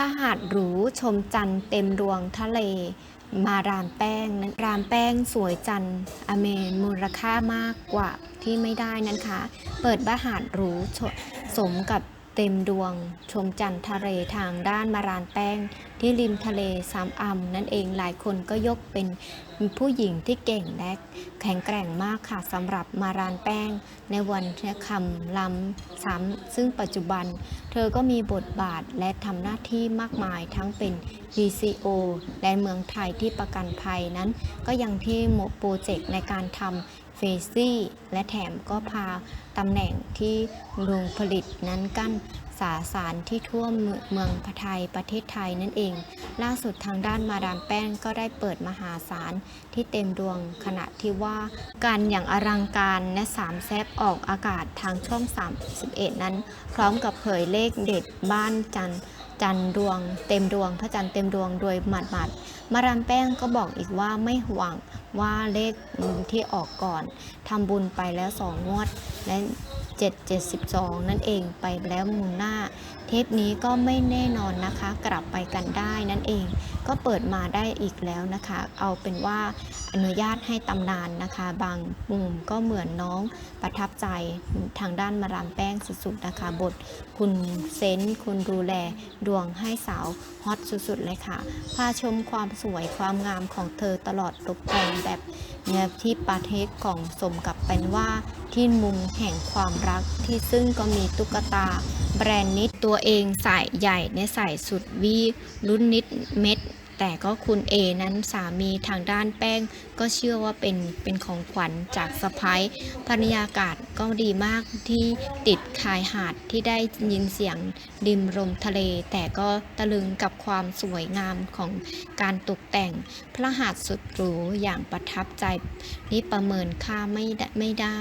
พระหาดหรูชมจันทร์เต็มดวงทะเล มารามแป้งนั้นรามแป้งสวยจันทร์อเมนมูลค่ามากกว่าที่ไม่ได้นั้นค่ะเปิดพระหาดหรูชสมกับ เต็มดวง ชมจันทร์ทะเลทางด้านมารานแป้ง ที่ริมทะเลสามอำนั่นเองหลายคนก็ยกเป็นผู้หญิงที่เก่งและแข็งแกร่งมากค่ะสำหรับมารานแป้ง ในวันคำล้ำซ้ำซึ่งปัจจุบัน เธอก็มีบทบาทและทำหน้าที่มากมายทั้งเป็น DCO และเมืองไทยที่ประกันภัยนั้น ก็ยังที่โมโปรเจกต์ในการทำ เฟซี่ และแถมก็พาตำแหน่งที่โรงผลิตนั้นกั้นสาสารที่ทั่วเมืองพะไทยประเทศไทยนั่นเอง ล่าสุดทางด้านมาดามแป้งก็ได้เปิดมหาศาลที่เต็มดวงขณะที่ว่าการอย่างอลังการและสามแซบออกอากาศทางช่อง 31 นั้น พร้อมกับเผยเลขเด็ดบ้านจันจันดวง เต็มดวงพระจันทร์เต็มดวงโดยหมัดหมัดมาดามแป้งก็บอกอีกว่าไม่ห่วงว่าเลขที่ออกก่อนทำบุญไปแล้วสองงวดและ772 นั่นเองไปแล้วมูลหน้า เทปนี้ก็ไม่แน่นอนนะคะ กลับไปกันได้นั่นเอง ก็เปิดมาได้อีกแล้วนะคะ เอาเป็นว่าอนุญาตให้ตำนานนะคะ บางมุมก็เหมือนน้องประทับใจทางด้านมารามแป้งสุดๆนะคะ บทคุณเซนคุณดูแลดวงให้สาวฮอตสุดๆเลยค่ะพาชมความสวยความงามของเธอตลอดตกแต่งแบบเนี่ยที่ปาเทศของสมกับเป็นว่าที่มุมแห่งความรักที่ซึ่งก็มีตุ๊กตา แบรนด์นิดตัวเองใส่ใหญ่ในใส่สุดวีรุ่นนิดเม็ด แต่ก็คุณเอนั้นสามีทางด้านแป้ง ก็เชื่อว่าเป็นเป็นของขวัญจากสะพ้ายบรรยากาศก็ดีมากที่ติดคายหาดที่ได้ยินเสียงดิมลมทะเล แต่ก็ตะลึงกับความสวยงามของการตกแต่งพระหาดสุดหรูอย่างประทับใจ นี่ประเมินค่าไม่ได้ไม่ได้